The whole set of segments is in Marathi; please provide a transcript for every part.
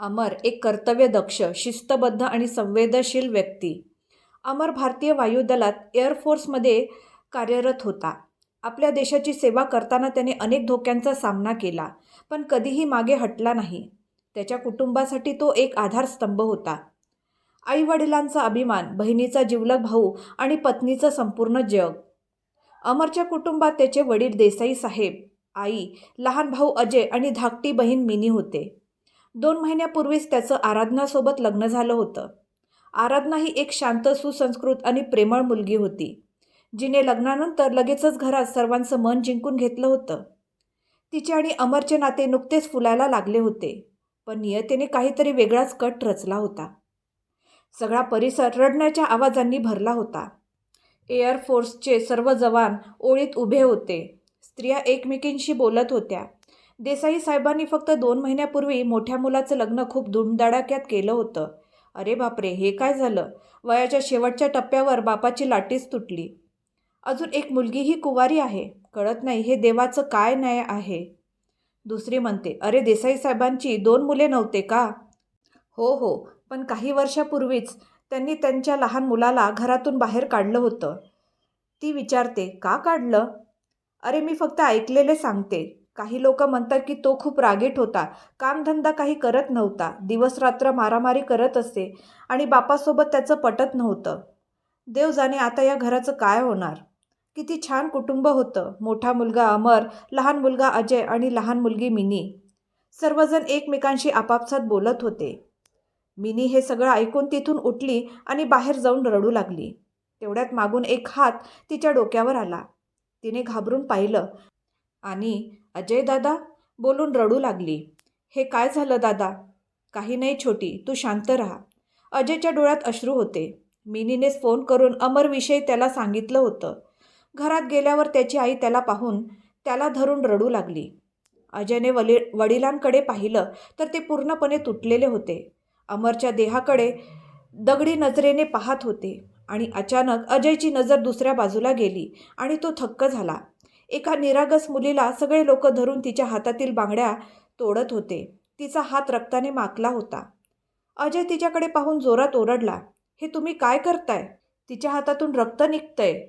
अमर एक कर्तव्यदक्ष शिस्तबद्ध आणि संवेदनशील व्यक्ती. अमर भारतीय वायुदलात एअरफोर्समध्ये कार्यरत होता. आपल्या देशाची सेवा करताना त्याने अनेक धोक्यांचा सामना केला पण कधीही मागे हटला नाही. त्याच्या कुटुंबासाठी तो एक आधारस्तंभ होता. आईवडिलांचा अभिमान बहिणीचा जिवलग भाऊ आणि पत्नीचं संपूर्ण जग. अमरच्या कुटुंबात त्याचे वडील देसाई साहेब आई लहान भाऊ अजय आणि धाकटी बहीण मिनी होते. दोन महिन्यापूर्वीच त्याचं आराधनासोबत लग्न झालं होतं. आराधना ही एक शांत सुसंस्कृत आणि प्रेमळ मुलगी होती जिने लग्नानंतर लगेचच घरात सर्वांचं मन जिंकून घेतलं होतं. तिचे आणि अमरचे नाते नुकतेच फुलायला लागले होते पण नियतेने काहीतरी वेगळाच कट रचला होता. सगळा परिसर रडण्याच्या आवाजांनी भरला होता. एअरफोर्सचे सर्व जवान ओळीत उभे होते. स्त्रिया एकमेकींशी बोलत होत्या. देसाई साहेबांनी फक्त दोन महिन्यापूर्वी मोठ्या मुलाचं लग्न खूप धुमधडाक्यात केलं होतं. अरे बापरे हे काय झालं? वयाच्या शेवटच्या टप्प्यावर बापाची लाटीच तुटली. अजून एक मुलगीही कुवारी आहे. कळत नाही हे देवाचं काय न्याय आहे? दुसरी म्हणते अरे देसाई साहेबांची दोन मुले नव्हते का? हो हो पण काही वर्षापूर्वीच त्यांनी त्यांच्या लहान मुलाला घरातून बाहेर काढलं होतं. ती विचारते का काढलं? अरे मी फक्त ऐकलेले सांगते. काही लोक म्हणतात की तो खूप रागीट होता. कामधंदा काही करत नव्हता. दिवसरात्र मारामारी करत असे आणि बापासोबत त्याचं पटत नव्हतं. देव जाणे आता या घराचं काय होणार? किती छान कुटुंब होतं. मोठा मुलगा अमर लहान मुलगा अजय आणि लहान मुलगी मिनी. सर्वजण एकमेकांशी आपापसात बोलत होते. मिनी हे सगळं ऐकून तिथून उठली आणि बाहेर जाऊन रडू लागली. तेवढ्यात मागून एक हात तिच्या डोक्यावर आला. तिने घाबरून पाहिलं. आणि अजय दादा बोलून रडू लागली. हे काय झालं दादा? काही नाही छोटी तू शांत राहा. अजयच्या डोळ्यात अश्रू होते. मिनीनेच फोन करून अमरविषयी त्याला सांगितलं होतं. घरात गेल्यावर त्याची आई त्याला पाहून त्याला धरून रडू लागली. अजयने वली वडिलांकडे पाहिलं तर ते पूर्णपणे तुटलेले होते. अमरच्या देहाकडे दगडी नजरेने पाहत होते आणि अचानक अजयची नजर दुसऱ्या बाजूला गेली आणि तो थक्क झाला. एका निरागस मुलीला सगळे लोक धरून तिच्या हातातील बांगड्या तोडत होते. तिचा हात रक्ताने माकला होता. अजय तिच्याकडे पाहून जोरात ओरडला हे तुम्ही काय करताय? तिच्या हातातून रक्त निघतंय.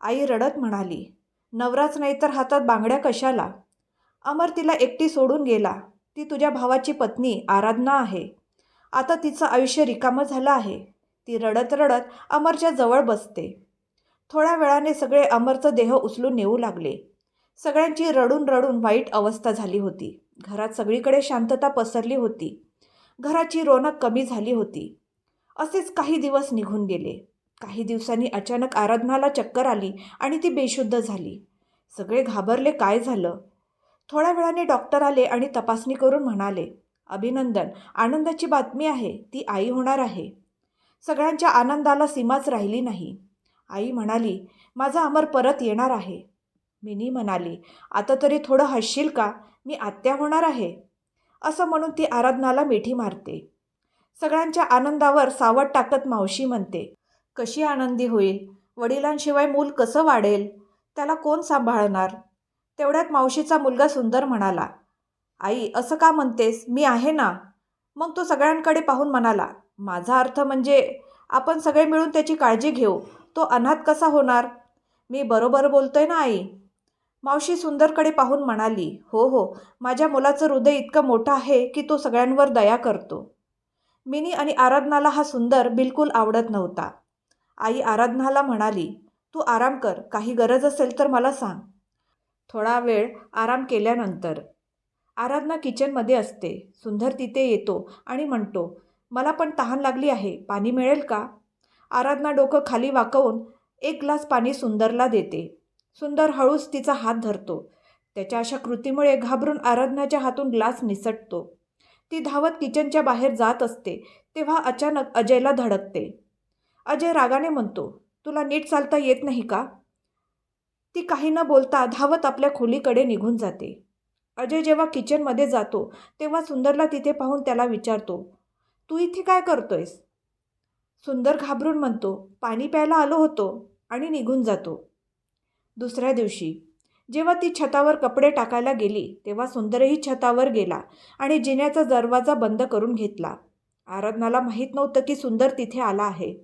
आई रडत म्हणाली नवराच नाही तर हातात बांगड्या कशाला? अमर तिला एकटी सोडून गेला. ती तुझ्या भावाची पत्नी आराधना आहे. आता तिचं आयुष्य रिकामं झालं आहे. ती रडत रडत अमरच्या जवळ बसते. थोड्या वेळाने सगळे अमरचं देह उचलून नेऊ लागले. सगळ्यांची रडून रडून वाईट अवस्था झाली होती. घरात सगळीकडे शांतता पसरली होती. घराची रोनक कमी झाली होती. असेच काही दिवस निघून गेले. काही दिवसांनी अचानक आराधनाला चक्कर आली आणि ती बेशुद्ध झाली. सगळे घाबरले काय झालं? थोड्या वेळाने डॉक्टर आले आणि तपासणी करून म्हणाले अभिनंदन आनंदाची बातमी आहे. ती आई होणार आहे. सगळ्यांच्या आनंदाला सीमाच राहिली नाही. आई म्हणाली माझा अमर परत येणार आहे. मिनी म्हणाली आता तरी थोडं हसशील का? मी आत्या होणार आहे. असं म्हणून ती आराधनाला मिठी मारते. सगळ्यांच्या आनंदावर सावट टाकत मावशी म्हणते कशी आनंदी होईल? वडिलांशिवाय मूल कसं वाढेल? त्याला कोण सांभाळणार? तेवढ्यात मावशीचा मुलगा सुंदर म्हणाला आई असं का म्हणतेस? मी आहे ना? मग तो सगळ्यांकडे पाहून म्हणाला माझा अर्थ म्हणजे आपण सगळे मिळून त्याची काळजी घेऊ. तो अनाथ कसा होणार? मी बरोबर बोलतोय ना आई? मावशी सुंदरकडे पाहून म्हणाली हो हो माझ्या मुलाचं हृदय इतकं मोठं आहे की तो सगळ्यांवर दया करतो. मिनी आणि आराधनाला हा सुंदर बिलकुल आवडत नव्हता. आई आराधनाला म्हणाली तू आराम कर काही गरज असेल तर मला सांग. थोडा वेळ आराम केल्यानंतर आराधना किचनमध्ये असते. सुंदर तिथे येतो आणि म्हणतो मला पण तहान लागली आहे पाणी मिळेल का? आराधना डोकं खाली वाकवून एक ग्लास पाणी सुंदरला देते. सुंदर हळूच तिचा हात धरतो. त्याच्या अशा कृतीमुळे घाबरून आराधनाच्या हातून ग्लास निसटतो. ती धावत किचनच्या बाहेर जात असते तेव्हा अचानक अजयला धडकते. अजय रागाने म्हणतो तुला नीट चालता येत नाही का? ती काही न बोलता धावत आपल्या खोलीकडे निघून जाते. अजय जेव्हा किचनमध्ये जातो तेव्हा सुंदरला तिथे पाहून त्याला विचारतो तू इथे काय करतोयस? सुंदर घाबरून म्हणतो पाणी प्यायला आलो होतो आणि निघून जातो. दुसऱ्या दिवशी जेव्हा ती छतावर कपडे टाकायला गेली तेव्हा सुंदरही छतावर गेला आणि जिन्याचा दरवाजा बंद करून घेतला. आराधनाला माहीत नव्हतं की सुंदर तिथे आला आहे.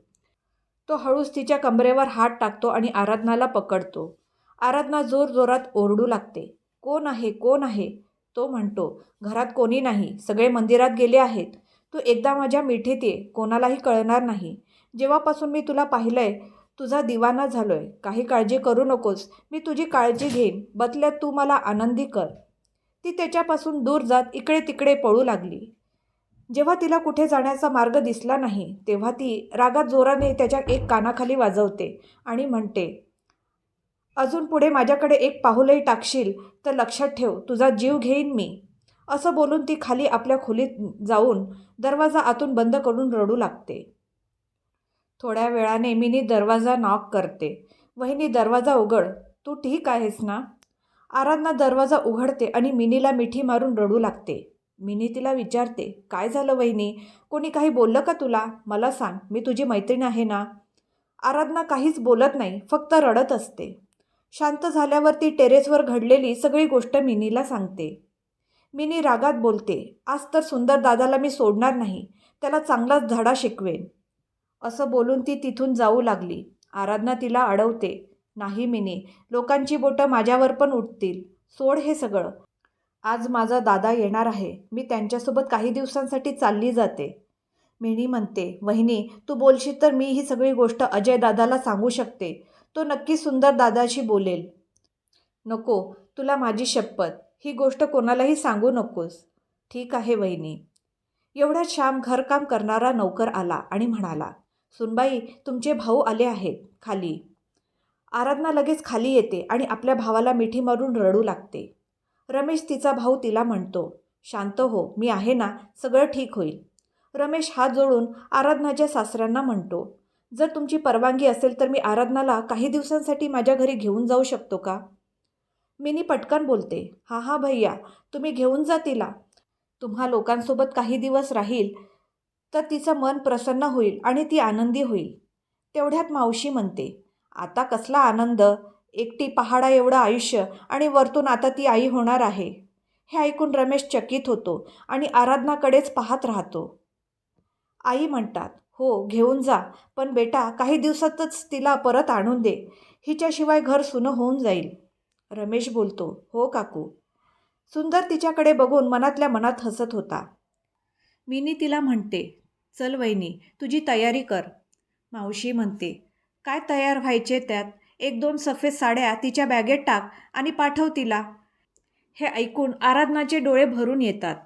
तो हळूच तिच्या कमरेवर हात टाकतो आणि आराधनाला पकडतो. आराधना जोरजोरात ओरडू लागते. कोण आहे? कोण आहे? तो म्हणतो घरात कोणी नाही. सगळे मंदिरात गेले आहेत. तू एकदा माझ्या मिठीत ये कोणालाही कळणार नाही. जेव्हापासून मी तुला पाहिलं आहे तुझा दिवाना आहे काही काळजी करू नकोस मी तुझी काळजी घेईन. बदल्यात तू मला आनंदी कर. ती त्याच्यापासून दूर जात इकडे तिकडे पळू लागली. जेव्हा तिला कुठे जाण्याचा मार्ग दिसला नाही तेव्हा ती रागात जोराने त्याच्या एक कानाखाली वाजवते आणि म्हणते अजून पुढे माझ्याकडे एक पाहुलही टाकशील तर लक्षात ठेव तुझा जीव घेईन मी. असं बोलून ती खाली आपल्या खोलीत जाऊन दरवाजा आतून बंद करून रडू लागते. थोड्या वेळाने मिनी दरवाजा नॉक करते. वहिनी दरवाजा उघड. तू ठीक आहेस ना? आराधना दरवाजा उघडते आणि मिनीला मिठी मारून रडू लागते. मिनी तिला विचारते काय झालं वहिनी? कोणी काही बोललं का तुला? मला सांग. मी तुझी मैत्रीण आहे ना? आराधना काहीच बोलत नाही फक्त रडत असते. शांत झाल्यावर ती टेरेसवर घडलेली सगळी गोष्ट मिनीला सांगते. मिनी रागात बोलते. आज तर सुंदर दादाला मी सोडणार नाही. त्याला चांगलाच धडा शिकवेन. असं बोलून ती तिथून जाऊ लागली. आराधना तिला अडवते. नाही मिनी लोकांची बोटं माझ्यावर पण उठतील. सोड हे सगळं. आज माझा दादा येणार आहे. मी त्यांच्यासोबत काही दिवसांसाठी चालली जाते. मिनी म्हणते वहिनी तू बोलशील तर मी ही सगळी गोष्ट अजय दादाला सांगू शकते. तो नक्की सुंदर दादाशी बोलेल. नको तुला माझी शपथ. ही गोष्ट कोणालाही सांगू नकोस. ठीक आहे वहिनी. एवढ्यात श्याम घरकाम करणारा नौकर आला आणि म्हणाला सुनबाई तुमचे भाऊ आले आहेत खाली. आराधना लगेच खाली येते आणि आपल्या भावाला मिठी मारून रडू लागते. रमेश तिचा भाऊ तिला म्हणतो शांत हो मी आहे ना सगळं ठीक होईल. रमेश हात जोडून आराधनाच्या सासऱ्यांना म्हणतो जर तुमची परवानगी असेल तर मी आराधनाला काही दिवसांसाठी माझ्या घरी घेऊन जाऊ शकतो का? मिनी पटकन बोलते. हा हा भैया तुम्ही घेऊन जा तिला. तुम्हा लोकांसोबत काही दिवस राहील तर तिचं मन प्रसन्न होईल आणि ती आनंदी होईल. तेवढ्यात मावशी म्हणते आता कसला आनंद? एकटी पहाडा एवढं आयुष्य आणि वरतून आता ती आई होणार आहे. हे ऐकून रमेश चकित होतो आणि आराधनाकडेच पाहत राहतो. आई म्हणतात हो घेऊन जा पण बेटा काही दिवसातच तिला परत आणून दे. हिच्याशिवाय घर सुनं होऊन जाईल. रमेश बोलतो हो काकू. सुंदर तिच्याकडे बघून मनातल्या मनात हसत होता. मिनी तिला म्हणते चल वहिनी तुझी तयारी कर. मावशी म्हणते काय तयार व्हायचे त्यात? एक दोन सफेद साड्या तिच्या बॅगेत टाक आणि पाठव तिला. हे ऐकून आराधनाचे डोळे भरून येतात.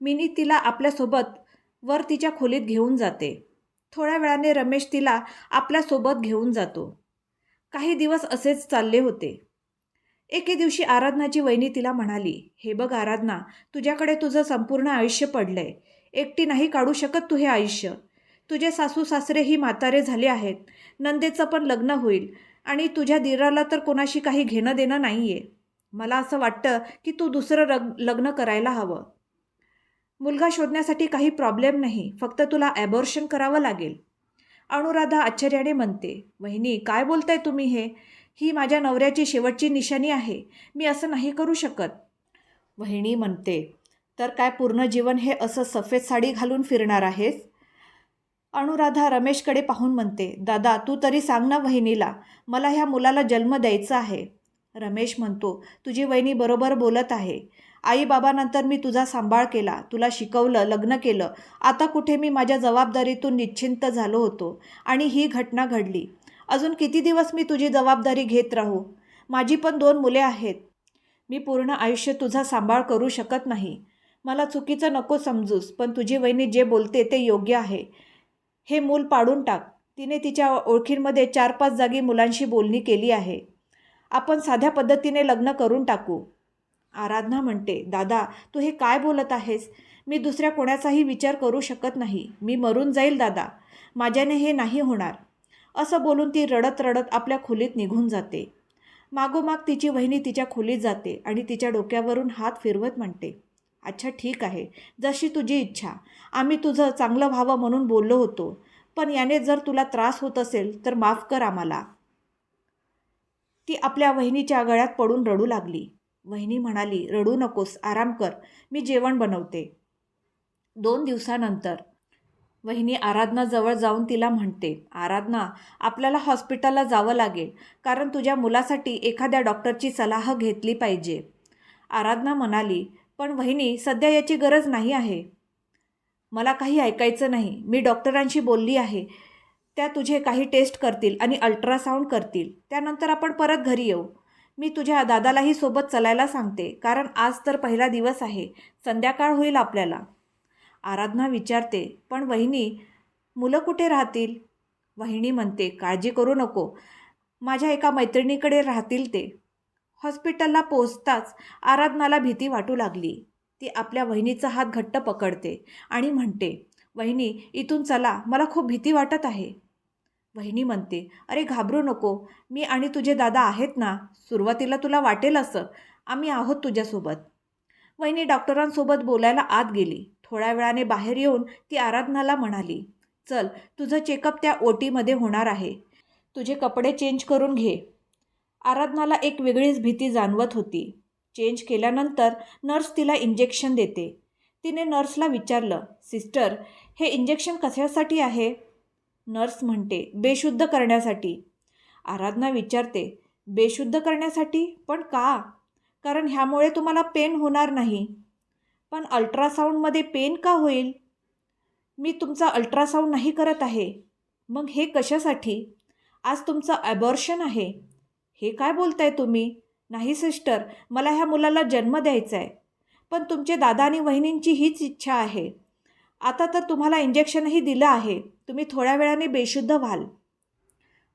मिनी तिला आपल्यासोबत वर तिच्या खोलीत घेऊन जाते. थोड्या वेळाने रमेश तिला आपल्यासोबत घेऊन जातो. काही दिवस असेच चालले होते. एके दिवशी आराधनाची वहिनी तिला म्हणाली हे बघ आराधना तुझ्याकडे तुझं संपूर्ण आयुष्य पडलंय. एकटी नाही काढू शकत तू हे आयुष्य. तुझे सासू सासरे ही म्हातारे झाले आहेत. नंदेचं पण लग्न होईल आणि तुझ्या दिराला तर कोणाशी काही घेणं देणं नाही आहे मला असं वाटतं की तू दुसरं रग लग्न करायला हवं. मुलगा शोधण्यासाठी काही प्रॉब्लेम नाही. फक्त तुला ॲबॉर्शन करावं लागेल. अनुराधा आश्चर्याने म्हणते वहिनी काय बोलताय तुम्ही हे? ही माझ्या नवऱ्याची शेवटची निशाणी आहे. मी असं नाही करू शकत. वहिणी म्हणते तर काय पूर्ण जीवन हे असं सफेद साडी घालून फिरणार आहेस? अनुराधा रमेशकडे पाहून म्हणते दादा तू तरी सांग ना वहिनीला मला ह्या मुलाला जन्म द्यायचा आहे. रमेश म्हणतो तुझी वहिनी बरोबर बोलत आहे. आई बाबानंतर मी तुझा सांभाळ केला तुला शिकवलं लग्न केलं. आता कुठे मी माझ्या जबाबदारीतून निश्चिंत झालो होतो आणि ही घटना घडली. अजून किती दिवस मी तुझी जबाबदारी घेत राहू? माझी पण दोन मुले आहेत. मी पूर्ण आयुष्य तुझा सांभाळ करू शकत नाही. मला चुकीचं नको समजूस पण तुझी वहिनी जे बोलते ते योग्य आहे. हे मूल पाडून टाक. तिने तिच्या ओळखींमध्ये चार पाच जागी मुलांशी बोलणी केली आहे. आपण साध्या पद्धतीने लग्न करून टाकू. आराधना म्हणते दादा तू हे काय बोलत आहेस? मी दुसऱ्या कोणाचाही विचार करू शकत नाही. मी मरून जाईल दादा. माझ्याने हे नाही होणार. असं बोलून ती रडत रडत आपल्या खोलीत निघून जाते. मागोमाग तिची वहिनी तिच्या खोलीत जाते आणि तिच्या डोक्यावरून हात फिरवत म्हणते अच्छा ठीक आहे. जशी तुझी इच्छा. आम्ही तुझं चांगलं व्हावं म्हणून बोललो होतो. पण याने जर तुला त्रास होत असेल तर माफ कर आम्हाला. ती आपल्या वहिनीच्या गळ्यात पडून रडू लागली. वहिनी म्हणाली रडू नकोस. आराम कर. मी जेवण बनवते. दोन दिवसानंतर वहिनी आराधनाजवळ जाऊन तिला म्हणते आराधना आपल्याला हॉस्पिटलला जावं लागेल कारण तुझ्या मुलासाठी एखाद्या डॉक्टरची सलाह घेतली पाहिजे. आराधना म्हणाली पण वहिनी सध्या याची गरज नाही आहे. मला काही ऐकायचं नाही. मी डॉक्टरांशी बोलली आहे. त्या तुझे काही टेस्ट करतील आणि अल्ट्रासाऊंड करतील. त्यानंतर आपण परत घरी येऊ. मी तुझ्या दादालाही सोबत चलायला सांगते कारण आज तर पहिला दिवस आहे. संध्याकाळ होईल आपल्याला. आराधना विचारते पण वहिनी मुलं कुठे राहतील? वहिनी म्हणते काळजी करू नको. माझ्या एका मैत्रिणीकडे राहतील ते. हॉस्पिटलला पोचताच आराधनाला भीती वाटू लागली. ती आपल्या वहिनीचा हात घट्ट पकडते आणि म्हणते वहिनी इथून चला. मला खूप भीती वाटत आहे. वहिनी म्हणते अरे घाबरू नको. मी आणि तुझे दादा आहेत ना. सुरुवातीला तुला वाटेल असं. आम्ही आहोत तुझ्यासोबत. वहिनी डॉक्टरांसोबत बोलायला आत गेली. थोड्या वेळाने बाहेर येऊन ती आराधनाला म्हणाली चल तुझं चेकअप त्या ओटीमध्ये होणार आहे. तुझे कपडे चेंज करून घे. आराधनाला एक वेगळीच भीती जाणवत होती. चेंज केल्यानंतर नर्स तिला इंजेक्शन देते. तिने नर्सला विचारलं सिस्टर हे इंजेक्शन कशासाठी आहे? नर्स म्हणते बेशुद्ध करण्यासाठी. आराधना विचारते बेशुद्ध करण्यासाठी? पण का? कारण ह्यामुळे तुम्हाला पेन होणार नाही. पण अल्ट्रासाऊंडमध्ये पेन का होईल? मी तुमचा अल्ट्रासाऊंड नाही करत आहे. मग हे कशासाठी? आज तुमचं ॲबॉर्शन आहे. हे काय बोलताय तुम्ही? नाही सिस्टर मला ह्या मुलाला जन्म द्यायचा आहे पण तुमचे दादा आणि वहिनींची हीच इच्छा आहे. आता तर तुम्हाला इंजेक्शनही दिलं आहे. तुम्ही थोड्या वेळाने बेशुद्ध व्हाल.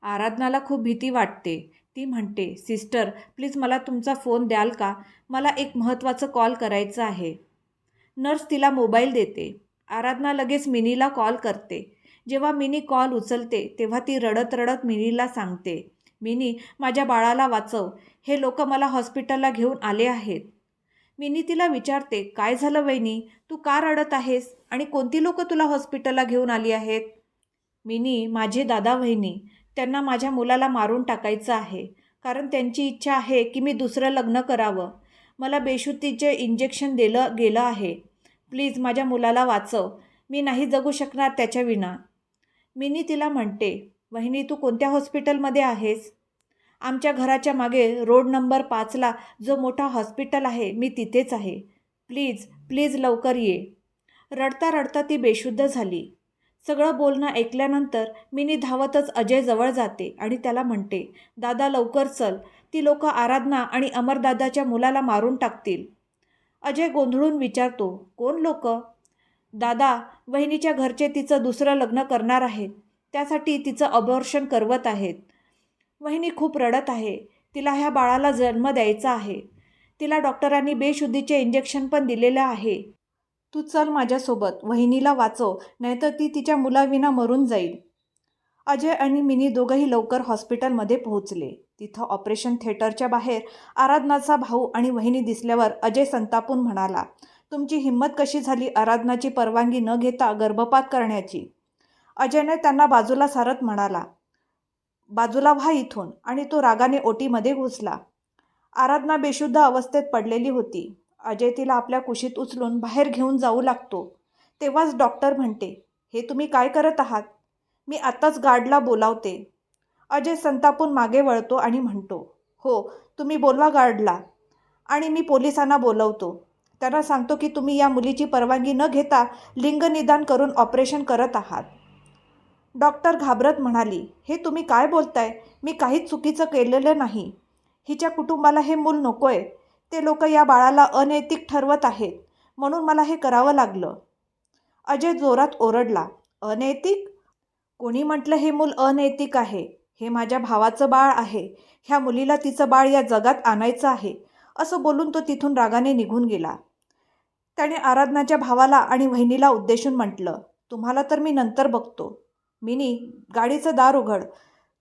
आराधनाला खूप भीती वाटते. ती म्हणते सिस्टर प्लीज मला तुमचा फोन द्याल का? मला एक महत्त्वाचं कॉल करायचं आहे. नर्स तिला मोबाईल देते. आराधना लगेच मिनीला कॉल करते. जेव्हा मिनी कॉल उचलते तेव्हा ती रडत रडत मिनीला सांगते मिनी माझ्या बाळाला वाचव. हे लोक मला हॉस्पिटलला घेऊन आले आहेत. मिनी तिला विचारते काय झालं वहिनी? तू का रडत आहेस? आणि कोणती लोक तुला हॉस्पिटलला घेऊन आली आहेत? मिनी माझे दादा वहिनी. त्यांना माझ्या मुलाला मारून टाकायचं आहे. कारण त्यांची इच्छा आहे की मी दुसरं लग्न करावं. मला बेशुद्धीचे इंजेक्शन दिलं गेलं आहे. प्लीज माझ्या मुलाला वाचव. मी नाही जगू शकणार त्याच्याविना मिनी तिला म्हणते वहिनी तू कोणत्या हॉस्पिटलमध्ये आहेस? आमच्या घराच्या मागे रोड नंबर पाचला जो मोठा हॉस्पिटल आहे मी तिथेच आहे. प्लीज प्लीज लवकर ये. रडता रडता ती बेशुद्ध झाली. सगळं बोलणं ऐकल्यानंतर मिनी धावतच अजयजवळ जाते आणि त्याला म्हणते दादा लवकर चल. ती लोक आराधना आणि अमरदादाच्या मुलाला मारून टाकतील. अजय गोंधळून विचारतो कोण लोक? दादा वहिनीच्या घरचे तिचं दुसरं लग्न करणार आहेत. त्यासाठी तिचं अबॉर्शन करवत आहेत. वहिनी खूप रडत आहे. तिला ह्या बाळाला जन्म द्यायचा आहे. तिला डॉक्टरांनी बेशुद्धीचे इंजेक्शन पण दिलेलं आहे. तू चल माझ्यासोबत वहिनीला वाचव नाहीतर ती तिच्या मुलाविना मरून जाईल. अजय आणि मिनी दोघंही लवकर हॉस्पिटलमध्ये पोहोचले. तिथं ऑपरेशन थिएटरच्या बाहेर आराधनाचा भाऊ आणि वहिनी दिसल्यावर अजय संतापून म्हणाला तुमची हिंमत कशी झाली आराधनाची परवानगी न घेता गर्भपात करण्याची? अजयने त्यांना बाजूला सारत म्हणाला बाजूला व्हा इथून. आणि तो रागाने ओटीमध्ये घुसला. आराधना बेशुद्ध अवस्थेत पडलेली होती. अजय तिला आपल्या कुशीत उचलून बाहेर घेऊन जाऊ लागतो. तेव्हाच डॉक्टर म्हणते हे तुम्ही काय करत आहात? मी आत्ताच गार्डला बोलावते. अजय संतापून मागे वळतो आणि म्हणतो हो तुम्ही बोलवा गार्डला. आणि मी पोलिसांना बोलवतो. त्यांना सांगतो की तुम्ही या मुलीची परवानगी न घेता लिंगनिदान करून ऑपरेशन करत आहात. डॉक्टर घाबरत म्हणाली हे तुम्ही काय बोलताय? मी काहीच चुकीचं केलेलं नाही. हिच्या कुटुंबाला हे मूल नको आहे ते लोक या बाळाला अनैतिक ठरवत आहेत. म्हणून मला हे करावं लागलं. अजय जोरात ओरडला अनैतिक? कोणी म्हटलं हे मूल अनैतिक आहे? हे माझ्या भावाचं बाळ आहे. ह्या मुलीला तिचं बाळ या जगात आणायचं आहे. असं बोलून तो तिथून रागाने निघून गेला. त्याने आराधनाच्या भावाला आणि वहिनीला उद्देशून म्हटलं तुम्हाला तर मी नंतर बघतो. मिनी गाडीचं दार उघड.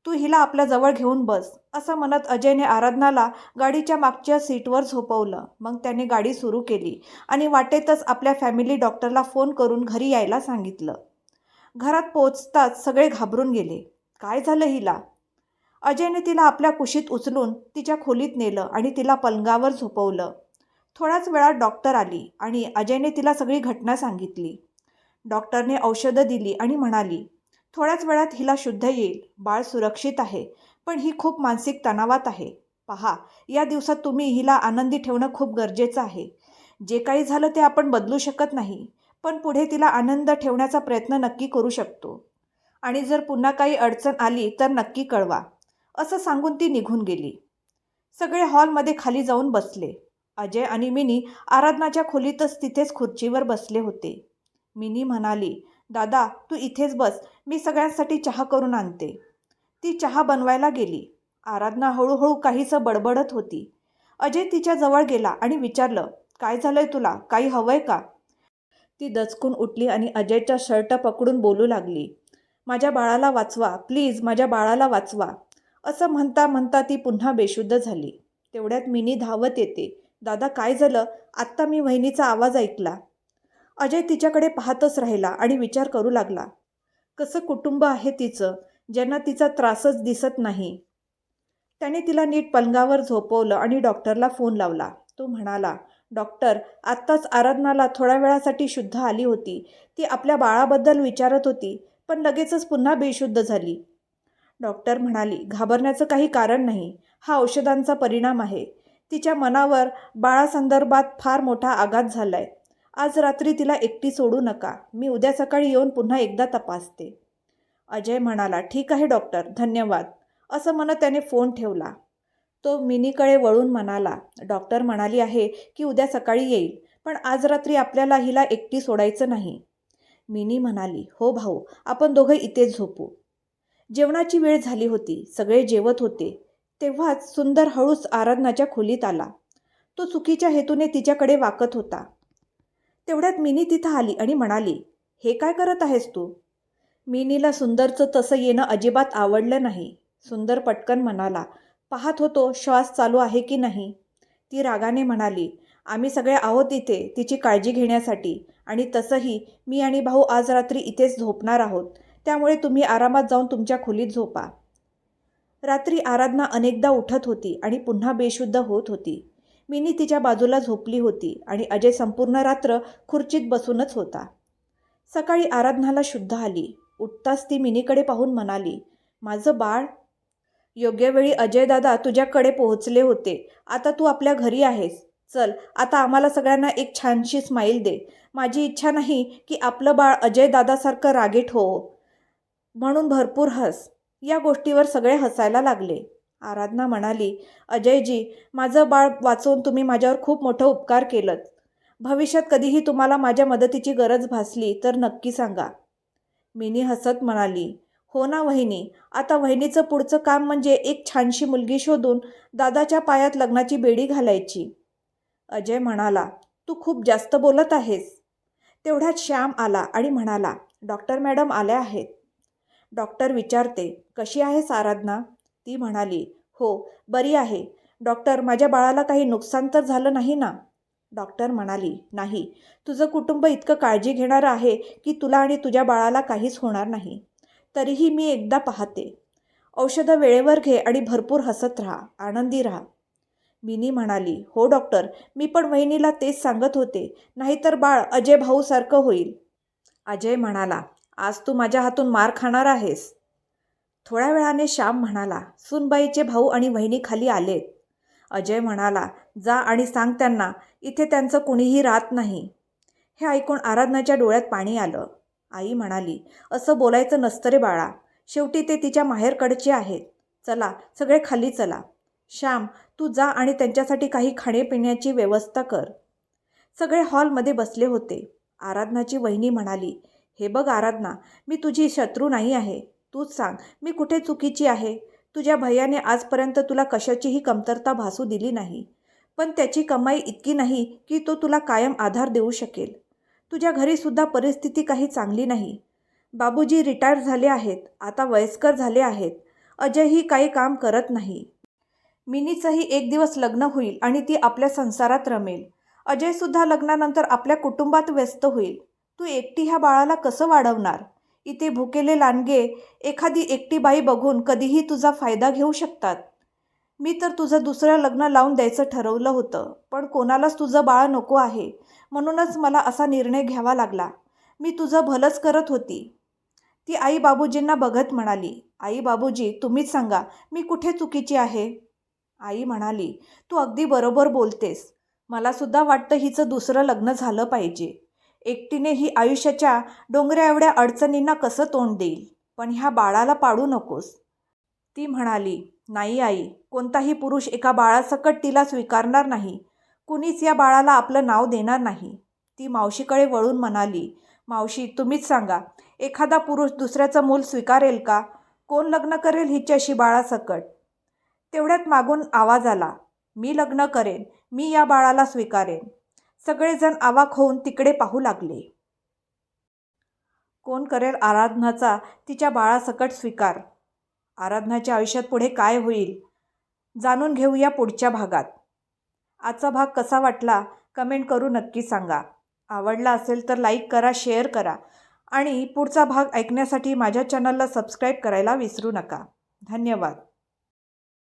तू हिला आपल्या जवळ घेऊन बस. असं म्हणत अजयने आराधनाला गाडीच्या मागच्या सीटवर झोपवलं. मग त्याने गाडी सुरू केली आणि वाटेतच आपल्या फॅमिली डॉक्टरला फोन करून घरी यायला सांगितलं. घरात पोचताच सगळे घाबरून गेले. काय झालं हिला? अजयने तिला आपल्या कुशीत उचलून तिच्या खोलीत नेलं आणि तिला पलंगावर झोपवलं. थोड्याच वेळात डॉक्टर आली आणि अजयने तिला सगळी घटना सांगितली. डॉक्टरने औषधं दिली आणि म्हणाली थोड्याच वेळात हिला शुद्ध येईल बाळ सुरक्षित आहे पण ही खूप मानसिक तणावात आहे. पहा या दिवसात तुम्ही हिला आनंदी ठेवणं खूप गरजेचं आहे. जे काही झालं ते आपण बदलू शकत नाही पण पुढे तिला आनंद ठेवण्याचा प्रयत्न नक्की करू शकतो. आणि जर पुन्हा काही अडचण आली तर नक्की कळवा असं सांगून ती निघून गेली. सगळे हॉलमध्ये खाली जाऊन बसले. अजय आणि मिनी आराधनाच्या खोलीतच तिथेच खुर्चीवर बसले होते. मिनी म्हणाली दादा तू इथेच बस मी सगळ्यांसाठी चहा करून आणते. ती चहा बनवायला गेली. आराधना हळूहळू काहीसं बडबडत होती. अजय तिच्या जवळ गेला आणि विचारलं काय झालंय तुला? काही हवंय का? ती दचकून उठली आणि अजयचा शर्ट पकडून बोलू लागली. माझ्या बाळाला वाचवा प्लीज माझ्या बाळाला वाचवा. असं म्हणता म्हणता ती पुन्हा बेशुद्ध झाली. तेवढ्यात मिनी धावत येते. दादा काय झालं? आत्ता मी वहिनीचा आवाज ऐकला. अजय तिच्याकडे पाहतच राहिला आणि विचार करू लागला. कसं कुटुंब आहे तिचं ज्यांना तिचा त्रासच दिसत नाही. त्याने तिला नीट पलंगावर झोपवलं आणि डॉक्टरला फोन लावला. तो म्हणाला डॉक्टर आत्ताच आराधनाला थोड्या वेळासाठी शुद्ध आली होती. ती आपल्या बाळाबद्दल विचारत होती. पण लगेचच पुन्हा बेशुद्ध झाली. डॉक्टर म्हणाली घाबरण्याचं काही कारण नाही. हा औषधांचा परिणाम आहे. तिच्या मनावर बाळासंदर्भात फार मोठा आघात झालाय. आज रात्री तिला एकटी सोडू नका. मी उद्या सकाळी येऊन पुन्हा एकदा तपासते. अजय म्हणाला ठीक आहे डॉक्टर. धन्यवाद. असं म्हणत त्याने फोन ठेवला. तो मिनीकडे वळून म्हणाला डॉक्टर म्हणाली आहे की उद्या सकाळी येईल पण आज रात्री आपल्याला हिला एकटी सोडायचं नाही. मिनी म्हणाली हो भाऊ आपण दोघं इथेच झोपू. जेवणाची वेळ झाली होती सगळे जेवत होते तेव्हाच सुंदर हळूच आराधनाच्या खोलीत आला. तो चुकीच्या हेतूने तिच्याकडे वाकत होता. तेवढ्यात मिनी तिथं आली आणि म्हणाली हे काय करत आहेस तू? मिनीला सुंदरचं तसं येणं अजिबात आवडलं नाही. सुंदर पटकन म्हणाला पाहत होतो श्वास चालू आहे की नाही? ती रागाने म्हणाली आम्ही सगळे आहोत इथे तिची काळजी घेण्यासाठी. आणि तसंही मी आणि भाऊ आज रात्री इथेच झोपणार आहोत. त्यामुळे तुम्ही आरामात जाऊन तुमच्या खोलीत झोपा. रात्री आराधना अनेकदा उठत होती आणि पुन्हा बेशुद्ध होत होती. मिनी तिच्या बाजूला झोपली होती आणि अजय संपूर्ण रात्र खुर्चीत बसूनच होता. सकाळी आराधनाला शुद्ध आली. उठताच ती मिनीकडे पाहून म्हणाली माझं बाळ? योग्य वेळी अजयदादा तुझ्याकडे पोहोचले होते. आता तू आपल्या घरी आहेस. चल आता आम्हाला सगळ्यांना एक छानशी स्माईल दे. माझी इच्छा नाही की आपलं बाळ अजय दादासारखं रागीट हो. म्हणून भरपूर हस. या गोष्टीवर सगळे हसायला लागले. आराधना म्हणाली अजयजी माझं बाळ वाचवून तुम्ही माझ्यावर खूप मोठं उपकार केलं भविष्यात कधीही तुम्हाला माझ्या मदतीची गरज भासली तर नक्की सांगा. मिनी हसत म्हणाली हो ना वहिनी आता वहिनीचं पुढचं काम म्हणजे एक छानशी मुलगी शोधून दादाच्या पायात लग्नाची बेडी घालायची. अजय म्हणाला तू खूप जास्त बोलत आहेस. तेवढ्यात श्याम आला आणि म्हणाला डॉक्टर मॅडम आल्या आहेत. डॉक्टर विचारते कशी आहेस आराधना ती म्हणाली हो बरी आहे. डॉक्टर माझ्या बाळाला काही नुकसान तर झालं नाही ना? डॉक्टर म्हणाली नाही. तुझं कुटुंब इतकं काळजी घेणारं आहे की तुला आणि तुझ्या बाळाला काहीच होणार नाही. तरीही मी एकदा पाहते. औषधं वेळेवर घे आणि भरपूर हसत राहा. आनंदी राहा. मिनी म्हणाली हो डॉक्टर मी पण वहिनीला तेच सांगत होते नाहीतर बाळ अजय भाऊसारखं होईल. अजय म्हणाला आज तू माझ्या हातून मार खाणार आहेस. थोड्या वेळाने श्याम म्हणाला सुनबाईचे भाऊ आणि वहिनी खाली आलेत. अजय म्हणाला जा आणि सांग त्यांना इथे त्यांचं कुणीही राहत नाही. हे ऐकून आराधनाच्या डोळ्यात पाणी आलं. आई म्हणाली असं बोलायचं नसतं रे बाळा शेवटी ते तिच्या माहेरकडचे आहेत. चला सगळे खाली चला. श्याम तू जा आणि त्यांच्यासाठी काही खाण्यापिण्याची व्यवस्था कर. सगळे हॉलमध्ये बसले होते. आराधनाची वहिनी म्हणाली हे बघ आराधना मी तुझी शत्रू नाही आहे. तूच सांग मी कुठे चुकीची आहे? तुझ्या भैयाने आजपर्यंत तुला कशाचीही कमतरता भासू दिली नाही. पण त्याची कमाई इतकी नाही की तो तुला कायम आधार देऊ शकेल. तुझ्या घरीसुद्धा परिस्थिती काही चांगली नाही. बाबूजी रिटायर झाले आहेत आता वयस्कर झाले आहेत. अजयही काही काम करत नाही. मिनीचंही एक दिवस लग्न होईल आणि ती आपल्या संसारात रमेल. अजयसुद्धा लग्नानंतर आपल्या कुटुंबात व्यस्त होईल. तू एकटी ह्या बाळाला कसं वाढवणार? इथे भुकेले लांडगे एखादी एकटी बाई बघून कधीही तुझा फायदा घेऊ शकतात. मी तर तुझं दुसरं लग्न लावून द्यायचं ठरवलं होतं पण कोणालाच तुझं बाळ नको आहे. म्हणूनच मला असा निर्णय घ्यावा लागला. मी तुझं भलंच करत होती. ती आई बाबूजींना बघत म्हणाली आई बाबूजी तुम्हीच सांगा मी कुठे चुकीची आहे? आई म्हणाली तू अगदी बरोबर बोलतेस. मलासुद्धा वाटतं हिचं दुसरं लग्न झालं पाहिजे. एकटीने ही आयुष्याच्या डोंगऱ्या एवढ्या अडचणींना कसं तोंड देईल? पण ह्या बाळाला पाडू नकोस. ती म्हणाली नाही आई कोणताही पुरुष एका बाळासकट तिला स्वीकारणार नाही. कुणीच या बाळाला आपलं नाव देणार नाही. ती मावशीकडे वळून म्हणाली मावशी तुम्हीच सांगा एखादा पुरुष दुसऱ्याचं मूल स्वीकारेल का? कोण लग्न करेल हिच्याशी बाळासकट? तेवढ्यात मागून आवाज आला मी लग्न करेन मी या बाळाला स्वीकारेन. सगळेजण आवाक होऊन तिकडे पाहू लागले. कोण करेल आराधनाचा? तिच्या बाळासकट स्वीकार. आराधनाच्या आयुष्यात पुढे काय होईल? जाणून घेऊया पुढच्या भागात. आजचा भाग कसा वाटला? कमेंट करू नक्की सांगा. आवडला असेल तर लाईक करा शेअर करा आणि पुढचा भाग ऐकण्यासाठी माझ्या चॅनलला सबस्क्राईब करायला विसरू नका. धन्यवाद.